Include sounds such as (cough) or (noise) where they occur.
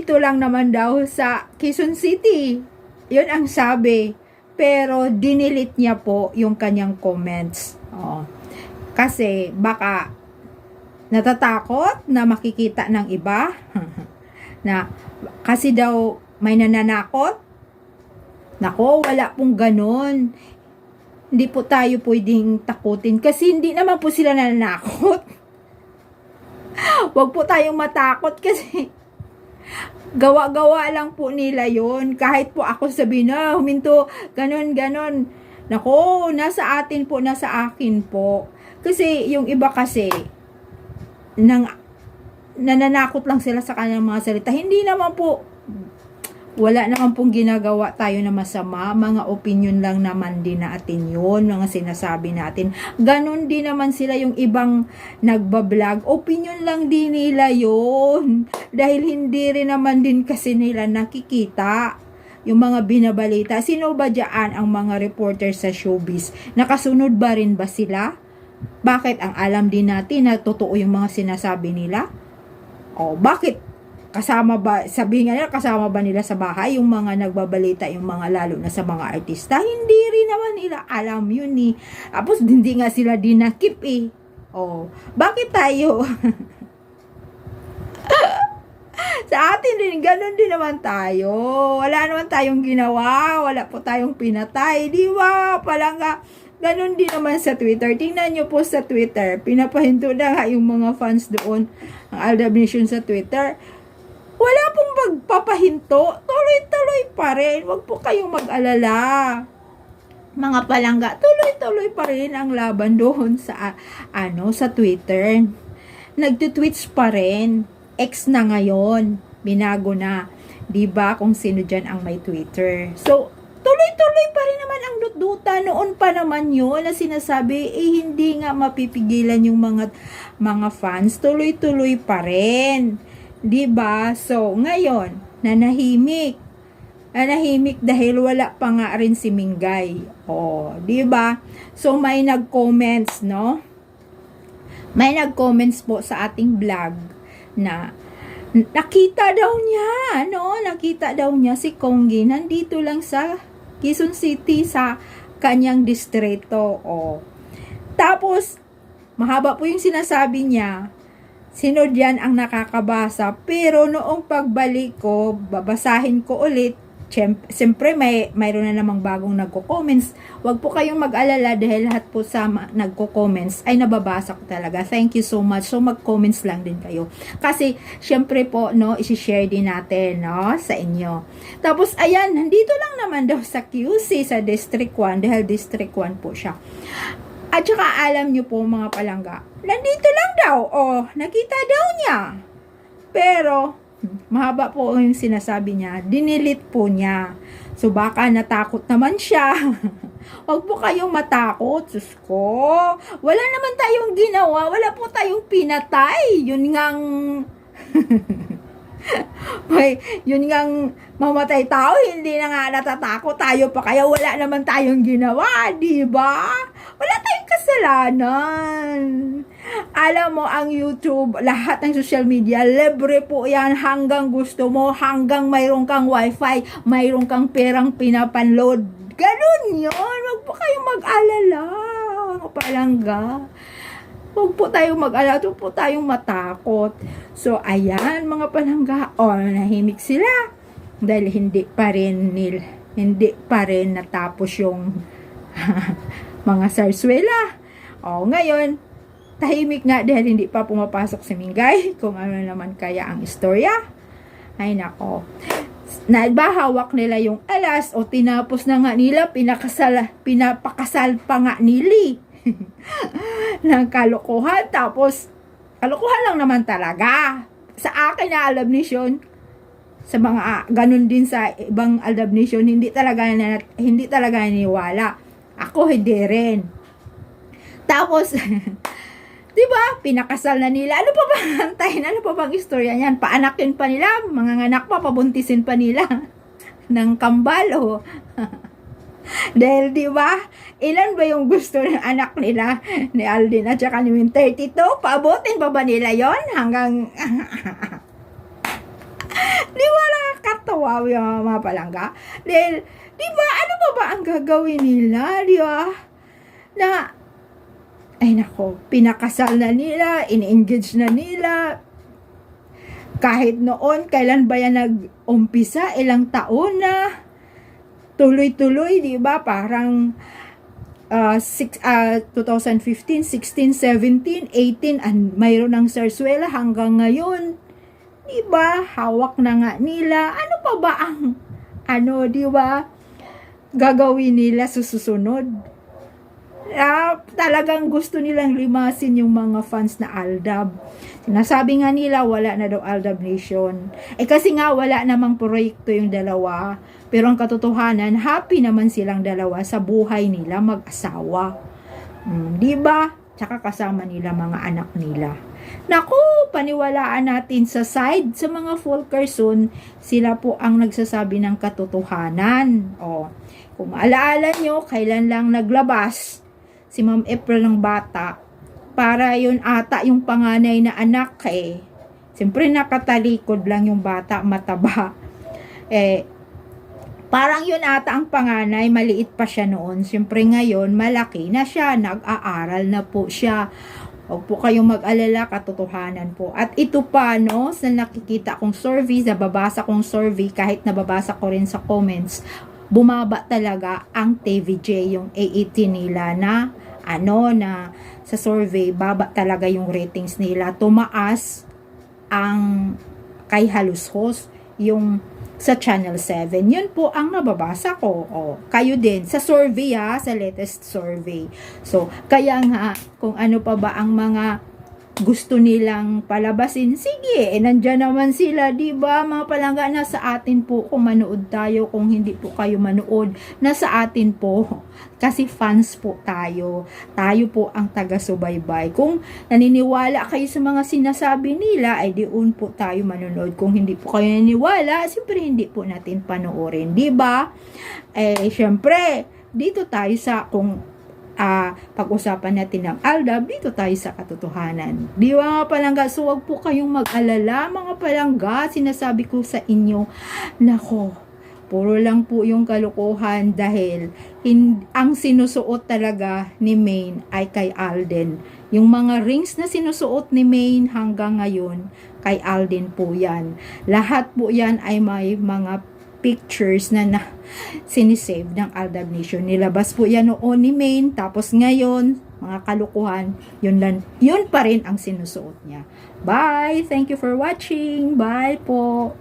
dito lang naman daw sa Quezon City. Yun ang sabi. Pero dinilit niya po yung kanyang comments. Oo. Kasi baka natatakot na makikita ng iba (laughs) na kasi daw may nananakot. Nako, wala pong ganon. Hindi po tayo pwedeng takutin kasi hindi naman po sila nananakot. (laughs) Huwag po tayong matakot kasi gawa-gawa lang po nila yon Kahit po ako sabihin na huminto, ganon, ganon. Nako, nasa atin po, nasa akin po. Kasi yung iba kasi, nang nananakot lang sila sa kanilang mga salita. Hindi naman po, wala naman pong ginagawa tayo na masama. Mga opinion lang naman din natin yun, mga sinasabi natin. Ganon din naman sila yung ibang nagbablog. Opinion lang din nila yun. Dahil hindi rin naman din kasi nila nakikita yung mga binabalita. Sino ba dyan ang mga reporter sa showbiz? Nakasunod ba rin ba sila? Bakit ang alam din natin na totoo yung mga sinasabi nila? O bakit kasama ba, sabihin nga nila, kasama ba nila sa bahay yung mga nagbabalita, yung mga lalo na sa mga artista? Hindi rin naman nila alam yun eh. Tapos hindi nga sila dinakip eh. Oh, bakit tayo? (laughs) sa atin din, ganun din naman tayo. Wala naman tayong ginawa, wala po tayong pinatay, di ba? Palanga, ganun din naman sa Twitter. Tingnan nyo po sa Twitter, pinapahinto na yung mga fans doon, ang Aldab Nation sa Twitter. Wala pong magpapahinto, tuloy-tuloy pa rin. Huwag po kayong mag-alala. Mga palangga, tuloy-tuloy pa rin ang laban doon sa, ano, sa Twitter. Nagtitweets pa rin ex na ngayon. Binago na. 'Di ba kung sino diyan ang may Twitter. So, tuloy-tuloy pa rin naman ang dutduta. Noon pa naman yun na sinasabi, eh hindi nga mapipigilan yung mga mga fans. Tuloy-tuloy pa rin. 'Di ba So, ngayon, nanahimik. Nanahimik dahil wala pa nga rin si Mingay. Oh, 'di ba So, may nag-comments, no? May nag-comments po sa ating vlog na nakita daw niya, no? Nakita daw niya si Konggi nandito lang sa Quezon City sa kanyang distrito. O. Tapos, mahaba po yung sinasabi niya. Sino diyan ang nakakabasa? Pero noong pagbalik ko, babasahin ko ulit. Siyempre, may, mayroon na namang bagong nagko-comments. Huwag po kayong mag-alala dahil lahat po sa nagko-comments ay nababasa ko talaga. Thank you so much. So, mag-comments lang din kayo. Kasi, syempre po, no, isi-share din natin, no, sa inyo. Tapos, ayan, nandito lang naman daw sa QC, sa District 1, dahil District 1 po siya. At saka, alam nyo po, mga palangga, nandito lang daw, oh, nakita daw niya. Pero, mahaba po yung sinasabi niya, dinilit po niya. So, baka natakot naman siya. (laughs) Huwag po kayong matakot, sus ko. Wala naman tayong ginawa, wala po tayong pinatay. Yun ngang... (laughs) May, yun ngang mamatay tao, hindi na nga natatakot tayo pa kaya wala naman tayong ginawa, di ba? Wala tayong kasalanan. Alam mo, ang YouTube, lahat ng social media, libre po yan hanggang gusto mo, hanggang mayroon kang wifi, mayroon kang perang pinapanload. Ganun yun. Huwag po kayong mag-alala. Palangga. Huwag po tayong mag-alala. Huwag po tayong matakot. So, ayan, mga palangga. O, nahimik sila. Dahil hindi pa rin nil, hindi pa rin natapos yung (laughs) mga sarswela. O, ngayon, tahimik nga dahil hindi pa pumapasok si Mingay (laughs) kung ano naman kaya ang istorya. Ay nako. Nagbahawak nila yung alas o tinapos na nga nila, pinakasal, pinapakasal pa nga nili. (laughs) ng kalokohan. Tapos, kalokohan lang naman talaga. Sa akin na alam ni Sean, sa mga ah, ganun din sa ibang Aldab Nation, hindi talaga na, hindi talaga naniwala. Ako hindi rin. Tapos, (laughs) 'di ba? Pinakasal na nila. Ano pa ba antayin? Ano pa bang istorya niyan? Paanakin pa nila, mga anak pa pabuntisin pa nila (laughs) ng kambal oh. (laughs) Dahil 'di ba? Ilan ba yung gusto ng anak nila ni Aldin at saka ni Win? 32? Paabotin pa ba nila 'yon hanggang 'Di ba? Wow yung mga palangga. Dahil, di ba, ano ba ba ang gagawin nila, di ba? Na, ay nako, pinakasal na nila, in-engage na nila, kahit noon, kailan ba yan nag-umpisa? Ilang taon na. Tuloy-tuloy, di ba? Parang uh, six, uh, 2015, 16, 17, 18, and mayroon ng Sarsuela hanggang ngayon. Di ba? Hawak na nga nila. Ano pa ba ang, ano, di ba? Gagawin nila susunod. Ah, talagang gusto nilang limasin yung mga fans na Aldab. Sinasabi nga nila wala na daw Aldab Nation. Eh kasi nga wala namang proyekto yung dalawa. Pero ang katotohanan, happy naman silang dalawa sa buhay nila mag-asawa. Hmm, di ba? Tsaka kasama nila mga anak nila. Naku, paniwalaan natin sa side sa mga full person, sila po ang nagsasabi ng katotohanan. O, kung alaala nyo, kailan lang naglabas si Ma'am April ng bata para yun ata yung panganay na anak eh. Siyempre nakatalikod lang yung bata, mataba. Eh, parang yun ata ang panganay, maliit pa siya noon. Siyempre ngayon, malaki na siya, nag-aaral na po siya. Huwag po kayong mag-alala, katotohanan po. At ito pa, no, sa nakikita kong survey, sa babasa kong survey, kahit nababasa ko rin sa comments, bumaba talaga ang TVJ, yung AAT nila na, ano, na sa survey, baba talaga yung ratings nila. Tumaas ang kay Halus Host, yung sa Channel 7. Yun po ang nababasa ko. O, kayo din. Sa survey ha, sa latest survey. So, kaya nga, kung ano pa ba ang mga gusto nilang palabasin, sige, eh, nandyan naman sila, di ba? Mga palangga, nasa atin po kung manood tayo, kung hindi po kayo manood, nasa atin po. Kasi fans po tayo. Tayo po ang taga-subaybay. Kung naniniwala kayo sa mga sinasabi nila, ay diun po tayo manonood. Kung hindi po kayo naniniwala, siyempre hindi po natin panoorin, di ba? Eh, siyempre, dito tayo sa kung ah, pag-usapan natin ng Aldab, dito tayo sa katotohanan. Di ba mga palangga? So, wag po kayong mag-alala mga palangga. Sinasabi ko sa inyo, nako, puro lang po yung kalukuhan dahil in, ang sinusuot talaga ni Maine ay kay Alden. Yung mga rings na sinusuot ni Maine hanggang ngayon, kay Alden po yan. Lahat po yan ay may mga pictures na, na sinisave ng Aldab Nation. Nilabas po yan noon ni Maine, tapos ngayon, mga kalukuhan, yun, lang, yun pa rin ang sinusuot niya. Bye! Thank you for watching! Bye po!